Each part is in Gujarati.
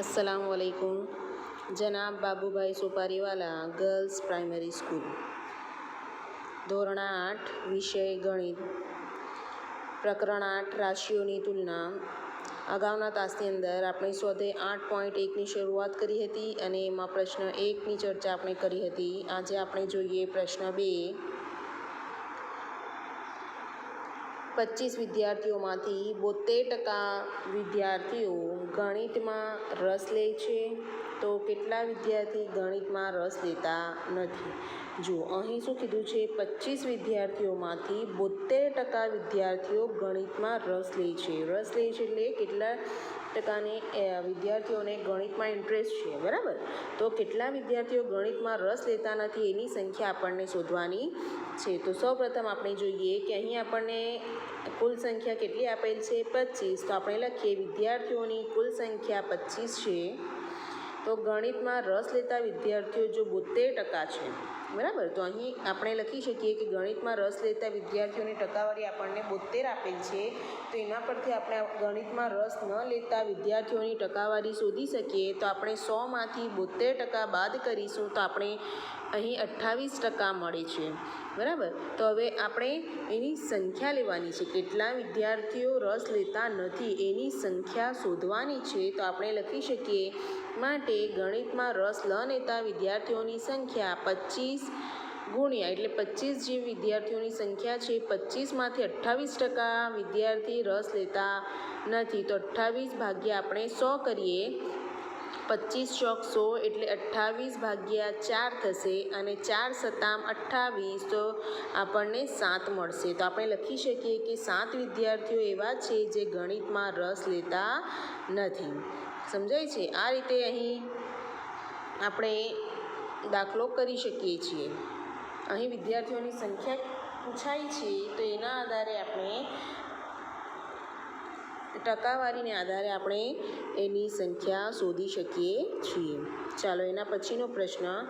અસલામ વાલેકુમ જનાબ Babubhai Suparivala girls primary school ધોરણ આઠ, વિષય ગણિત. પ્રકરણ આઠ, રાશિઓની તુલના. અગાઉના તાસની અંદર આપણે સ્વધે આઠ પોઈન્ટ એકની શરૂઆત કરી હતી અને એમાં પ્રશ્ન એકની ચર્ચા આપણે કરી હતી. આજે આપણે જોઈએ પ્રશ્ન બે. પચીસ વિદ્યાર્થીઓમાંથી બોતેર ટકા વિદ્યાર્થીઓ ગણિતમાં રસ લે છે. તો કેટલા વિદ્યાર્થી ગણિતમાં રસ લેતા નથી? જો અહીં શું કીધું છે? પચીસ વિદ્યાર્થીઓમાંથી બોતેર ટકા વિદ્યાર્થીઓ ગણિતમાં રસ લે છે. રસ લે છે એટલે કેટલા ટકાને વિદ્યાર્થીઓને ગણિતમાં ઇન્ટરેસ્ટ છે, બરાબર? તો કેટલા વિદ્યાર્થીઓ ગણિતમાં રસ લેતા નથી એની સંખ્યા આપણને શોધવાની છે. તો સૌપ્રથમ આપણે જોઈએ કે અહીં આપણને કુલ સંખ્યા કેટલી આપેલ છે? પચીસ તો આપણે લખીએ, વિદ્યાર્થીઓની કુલ સંખ્યા પચીસ છે. તો ગણિતમાં રસ લેતા વિદ્યાર્થીઓ જો બોતેર ટકા છે બરાબર? તો અહીં આપણે લખી શકીએ કે ગણિતમાં રસ લેતા વિદ્યાર્થીઓની ટકાવારી આપણને બોતેર આપેલ છે. તો એના પરથી આપણે ગણિતમાં રસ ન લેતા વિદ્યાર્થીઓની ટકાવારી શોધી શકીએ. તો આપણે સોમાંથી બોતેર ટકા બાદ કરીશું તો આપણે અહીં અઠ્ઠાવીસ ટકા મળે છે. બરાબર? તો હવે આપણે એની સંખ્યા લેવાની છે. કેટલા વિદ્યાર્થીઓ રસ લેતા નથી એની સંખ્યા શોધવાની છે. તો આપણે લખી શકીએ, માટે ગણિતમાં રસ ન લેતા વિદ્યાર્થીઓની સંખ્યા પચીસ ગુણ્યા એટલે પચીસ જે વિદ્યાર્થીઓની સંખ્યા છે, પચીસમાંથી અઠ્ઠાવીસ ટકા વિદ્યાર્થી રસ લેતા નથી. તો અઠ્ઠાવીસ ભાગ્યા આપણે સો કરીએ. પચીસ ચોક સો એટલે અઠ્ઠાવીસ ભાગ્યા ચાર થશે અને ચાર સત્તામ અઠ્ઠાવીસ તો આપણને સાત મળશે. તો આપણે લખી શકીએ કે સાત વિદ્યાર્થીઓ એવા છે જે ગણિતમાં રસ લેતા નથી. સમજાય છે? આ રીતે અહીં આપણે દાખલો કરી શકીએ છીએ. અહીં વિદ્યાર્થીઓની સંખ્યા પૂછાય છે, તો એના આધારે આપણે ટકાવારીને આધારે આપણે એની સંખ્યા શોધી શકીએ છીએ. ચાલો એના પછીનો પ્રશ્ન.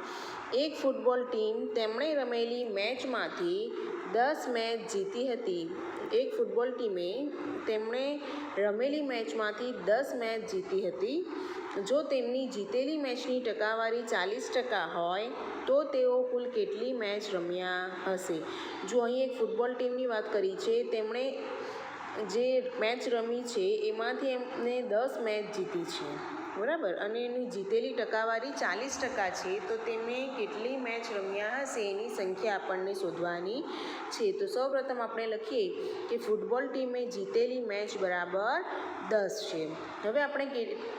એક ફૂટબોલ ટીમ તેમણે રમેલી મેચમાંથી દસ મેચ જીતી હતી. એક ફૂટબોલ ટીમે તેમણે રમેલી મેચમાંથી દસ મેચ જીતી હતી. જો તેમની જીતેલી મેચની ટકાવારી ચાલીસ ટકા હોય, તો તેઓ કુલ કેટલી મેચ રમ્યા હશે? જો અહીં એક ફૂટબોલ ટીમની વાત કરી છે, તેમણે જે મેચ રમી છે, એમાંથી એમને દસ મેચ જીતી છે. બરાબર? અને એની જીતેલી ટકાવારી ચાલીસ ટકા છે, તો તેમણે કેટલી મેચ રમ્યા હશે એની સંખ્યા આપણને શોધવાની છે. તો સૌપ્રથમ આપણે લખીએ કે ફૂટબોલ ટીમે જીતેલી મેચ બરાબર દસ છે. હવે આપણે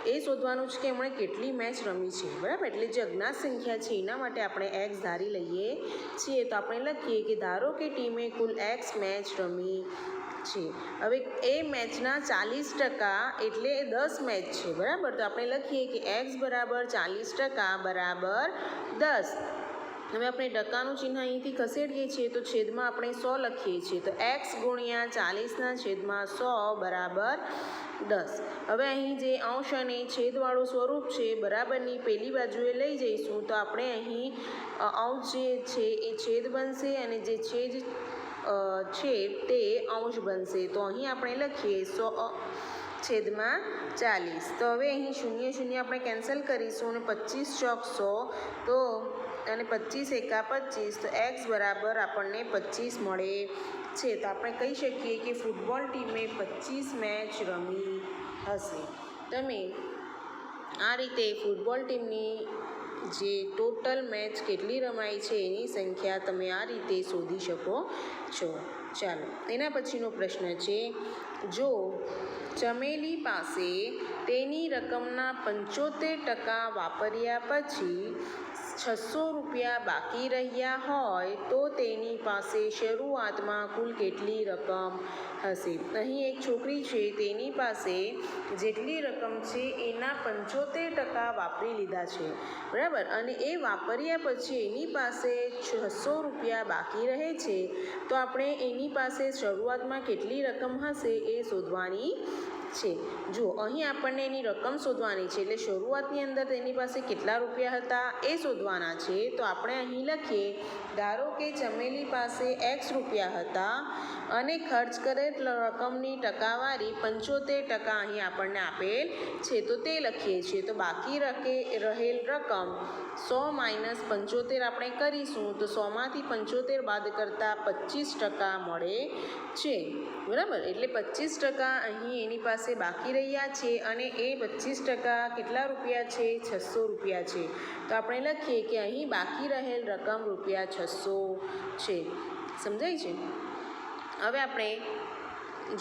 એ શોધવાનું છે કે એમણે કેટલી મેચ રમી છે, બરાબર? એટલે જે અજ્ઞાત સંખ્યા છે, એના માટે આપણે એક્સ ધારી લઈએ છીએ. તો આપણે લખીએ કે ધારો કે ટીમે કુલ એક્સ મેચ રમી છે. હવે એ મેચના ચાલીસ ટકા એટલે દસ મેચ છે, બરાબર? તો આપણે લખીએ કે એક્સ બરાબર ચાલીસ ટકા બરાબર દસ. હવે આપણે ટકાનું ચિહ્ન અહીંથી ખસેડીએ છીએ તો છેદમાં આપણે સો લખીએ છીએ. તો એક્સ ગુણ્યા ચાલીસના છેદમાં સો બરાબર દસ. હવે અહીં જે અંશ અને છેદવાળું સ્વરૂપ છે, બરાબરની પેલી બાજુએ લઈ જઈશું. તો આપણે અહીં અંશ જે છે એ છેદ બનશે અને જે છેદ છે તે અંશ બનશે. તો અહીં આપણે લખીએ સો છેદમાં ચાલીસ. તો હવે અહીં શૂન્ય શૂન્ય આપણે કેન્સલ કરીશું અને પચીસ ચોક સો તો અને પચીસ એકા પચીસ. તો એક્સ બરાબર આપણને પચીસ મળે છે. તો આપણે કહી શકીએ કે ફૂટબોલ ટીમે પચીસ મેચ રમી હશે. તમે આ રીતે ફૂટબોલ ટીમની જે ટોટલ મેચ કેટલી રમાઈ છે એની સંખ્યા તમે આ રીતે શોધી શકો છો. ચાલો, એના પછીનો પ્રશ્ન છે, જો ચમેલી પાસે તેની રકમના પંચોતેર ટકા વાપર્યા પછી છસો રૂપિયા બાકી રહ્યા હોય તો તેની પાસે શરૂઆતમાં કુલ કેટલી રકમ હશે? અહીં એક છોકરી છે, તેની પાસે જેટલી રકમ છે એના પંચોતેર ટકા વાપરી લીધા છે. બરાબર? અને એ વાપર્યા પછી એની પાસે છસો રૂપિયા બાકી રહે છે. તો આપણે એની પાસે શરૂઆતમાં કેટલી રકમ હશે એ શોધવાની છે. જો અહીં આપણને એની રકમ શોધવાની છે એટલે શરૂઆતની અંદર તેની પાસે કેટલા રૂપિયા હતા એ શોધવાના છે, તો આપણે અહીં લખીએ, ધારો કે ચમેલી પાસે એક્સ રૂપિયા હતા અને ખર્ચ કરેલ રકમની ટકાવારી પંચોતેર ટકા અહીં આપણને આપેલ છે, તો તે લખીએ છીએ. તો બાકી રકે, રહેલ રકમ સો માઇનસ પંચોતેર આપણે કરીશું, તો સોમાંથી પંચોતેર બાદ કરતાં પચીસ ટકા મળે છે. બરાબર? એટલે પચીસ ટકા અહીં એની પાસે બાકી રહ્યા છે અને એ પચીસ ટકા કેટલા રૂપિયા છે? છસો રૂપિયા છે. તો આપણે લખીએ કે અહીં બાકી રહેલ રકમ રૂપિયા છસો છે. સમજાય છે? હવે આપણે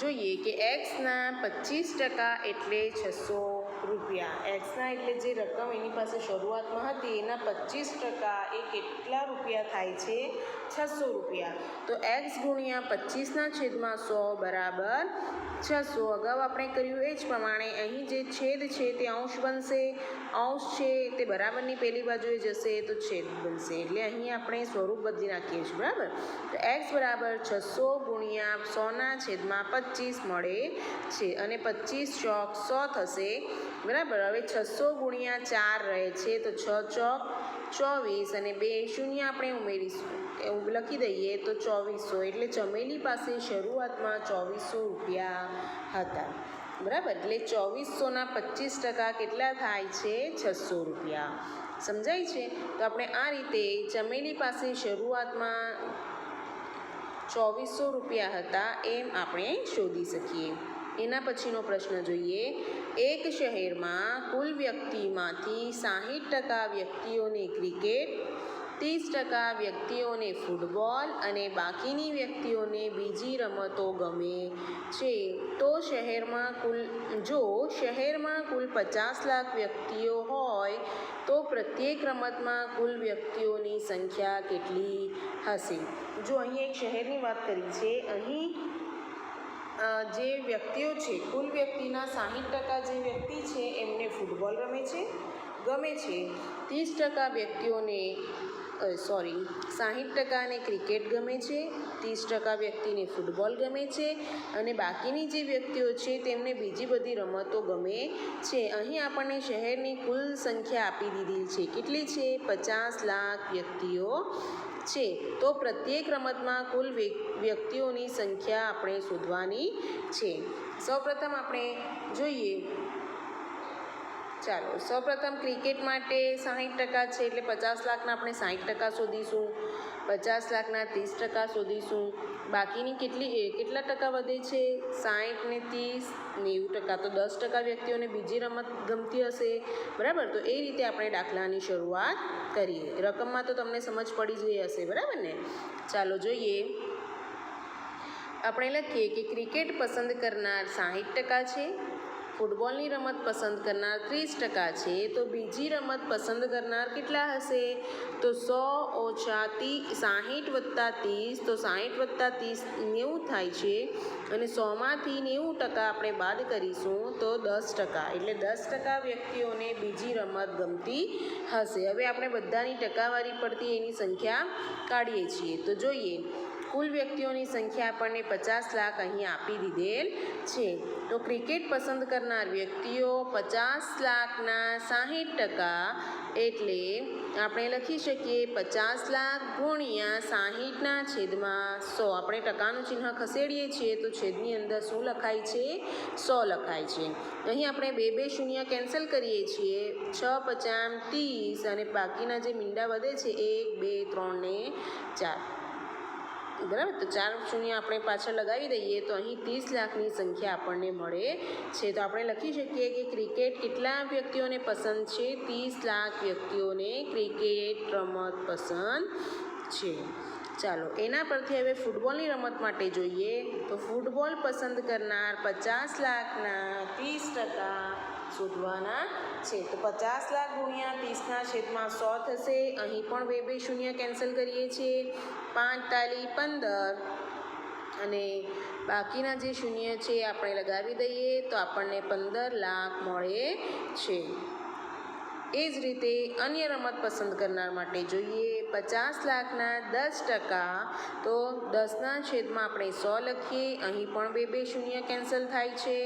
જોઈએ કે એક્સના પચીસ ટકા એટલે છસો રૂપિયા. એક્સના એટલે જે રકમ એની પાસે શરૂઆતમાં હતી, એના પચીસ ટકા એ કેટલા રૂપિયા થાય છે? છસો રૂપિયા. તો એક્સ ગુણ્યા પચીસના છેદમાં સો બરાબર છસો. અગાઉ આપણે કર્યું એ જ પ્રમાણે અહીં જે છેદ છે તે અંશ બનશે. અંશ છે તે બરાબરની પહેલી બાજુએ જશે તો છેદ બનશે. એટલે અહીં આપણે સ્વરૂપ બદલી નાખીએ છીએ, બરાબર? તો એક્સ બરાબર છસો ગુણ્યા સોના છેદમાં પચીસ મળે છે અને પચીસ ચોક સો થશે. બરાબર? હવે છસો ગુણ્યા ચાર રહે છે, તો છ ચોક ચોવીસ અને બે શૂન્ય આપણે ઉમેરીશું. એવું લખી દઈએ તો ચોવીસો, એટલે ચમેલી પાસે શરૂઆતમાં ચોવીસો રૂપિયા હતા. બરાબર? એટલે ચોવીસોના પચીસ ટકા કેટલા થાય છે? છસો રૂપિયા. સમજાય છે? તો આપણે આ રીતે ચમેલી પાસે શરૂઆતમાં ચોવીસો રૂપિયા હતા એમ આપણે શોધી શકીએ. એના પછીનો પ્રશ્ન જોઈએ. એક શહેરમાં કુલ વ્યક્તિમાંથી સાહીઠ ટકા વ્યક્તિઓને ક્રિકેટ, ત્રીસ ટકા વ્યક્તિઓને ફૂટબોલ અને બાકીની વ્યક્તિઓને બીજી રમતો ગમે છે. તો શહેરમાં કુલ, જો શહેરમાં કુલ પચાસ લાખ વ્યક્તિઓ હોય, તો પ્રત્યેક રમતમાં કુલ વ્યક્તિઓની સંખ્યા કેટલી હશે? જો અહીં એક શહેરની વાત કરી છે, અહીં જે વ્યક્તિઓ છે, કુલ વ્યક્તિના સાહીઠ ટકા જે વ્યક્તિ છે, એમને ફૂટબોલ રમે છે, ગમે છે. ત્રીસ ટકા વ્યક્તિઓને સોરી સાહીઠ ટકાને ક્રિકેટ ગમે છે, ત્રીસ ટકા વ્યક્તિને ફૂટબોલ ગમે છે અને બાકીની જે વ્યક્તિઓ છે તેમને બીજી બધી રમતો ગમે છે. અહીં આપણને શહેરની કુલ સંખ્યા આપી દીધી છે. કેટલી છે? પચાસ લાખ વ્યક્તિઓ છે. તો પ્રત્યેક રમતમાં કુલ વ્ય- વ્યક્તિઓની સંખ્યા આપણે શોધવાની છે. સૌપ્રથમ આપણે જોઈએ ચાલો, સૌપ્રથમ ક્રિકેટ માટે સાહીઠ ટકા છે એટલે પચાસ લાખના આપણે સાહીઠ ટકા શોધીશું, પચાસ લાખના ત્રીસ ટકા શોધીશું. બાકીની કેટલી કેટલા ટકા વધે છે? સાહીઠ ને ત્રીસ નેવું ટકા. તો દસ ટકા વ્યક્તિઓને બીજી રમત ગમતી હશે. બરાબર? તો એ રીતે આપણે દાખલાની શરૂઆત કરીએ. રકમમાં તો તમને સમજ પડી જ ગઈ હશે, બરાબર ને? ચાલો જોઈએ. આપણે લખીએ કે ક્રિકેટ પસંદ કરનાર સાહીઠ ટકા છે. ફૂટબોલની રમત પસંદ કરનાર ત્રીસ ટકા છે, તો બીજી રમત પસંદ કરનાર કેટલા હશે? તો સો ઓછા તી, સાહીઠ વત્તા ત્રીસ, તો સાહીઠ વત્તા ત્રીસ નેવું થાય છે. અને સોમાંથી નેવું ટકા આપણે બાદ કરીશું તો દસ ટકા. એટલે દસ ટકા વ્યક્તિઓને બીજી રમત ગમતી હશે. હવે આપણે બધાની ટકાવારી પડતી એની સંખ્યા કાઢીએ છીએ. તો જોઈએ કુલ વ્યક્તિઓની સંખ્યા આપણને પચાસ લાખ અહીં આપી દીધેલ છે. તો ક્રિકેટ પસંદ કરનાર વ્યક્તિઓ પચાસ લાખના સાહીઠ ટકા એટલે આપણે લખી શકીએ પચાસ લાખ ગુણ્યા સાહીઠના છેદમાં સો. આપણે ટકાનું ચિહ્ન ખસેડીએ છીએ તો છેદની અંદર શું લખાય છે? સો લખાય છે. અહીં આપણે બે બે શૂન્ય કેન્સલ કરીએ છીએ. છ પચામ ત્રીસ અને બાકીના જે મીંડા વધે છે, એક, બે, ત્રણ ને ચાર. બરાબર? તો ચાર શૂન્ય આપણે પાછળ લગાવી દઈએ તો અહીં ત્રીસ લાખની સંખ્યા આપણને મળે છે. તો આપણે લખી શકીએ કે ક્રિકેટ કેટલા વ્યક્તિઓને પસંદ છે? ત્રીસ લાખ વ્યક્તિઓને ક્રિકેટ રમત પસંદ છે. ચાલો, એના પરથી હવે ફૂટબોલની રમત માટે જોઈએ. તો ફૂટબોલ પસંદ કરનાર પચાસ લાખના ત્રીસ ટકા શોધવાના છે. તો પચાસ લાખ ગુણ્યા ત્રીસના છેદમાં સો થશે. અહીં પણ બે બે શૂન્ય કેન્સલ કરીએ છીએ. પાંચ તાલી પંદર. અને બાકીના જે શૂન્ય છે આપણે લગાવી દઈએ તો આપણને પંદર લાખ મળે છે. એ જ રીતે અન્ય રમત પસંદ કરનાર માટે જોઈએ પચાસ લાખના દસ ટકા. તો દસના છેદમાં આપણે સો લખીએ. અહીં પણ બે બે શૂન્ય કેન્સલ થાય છે.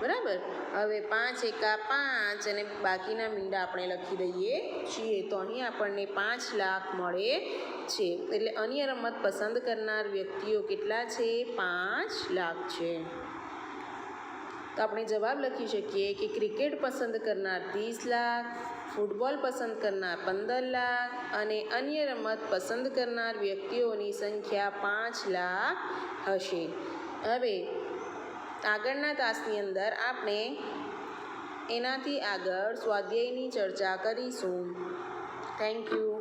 બરાબર? હવે પાંચ એકા પાંચ અને બાકીના મીંડા આપણે લખી દઈએ. છીએ, તો અહીં આપણને પાંચ લાખ મળે છે. એટલે અન્ય રમત પસંદ કરનાર વ્યક્તિઓ કેટલા છે? પાંચ લાખ છે. તો આપણે જવાબ લખી શકીએ કે ક્રિકેટ પસંદ કરનાર ત્રીસ લાખ, ફૂટબોલ પસંદ કરનાર પંદર લાખ અને અન્ય રમત પસંદ કરનાર વ્યક્તિઓની સંખ્યા પાંચ લાખ હશે. હવે આગળના તાસની અંદર આપણે એનાથી આગળ સ્વાધ્યાયની ચર્ચા કરીશું. Thank you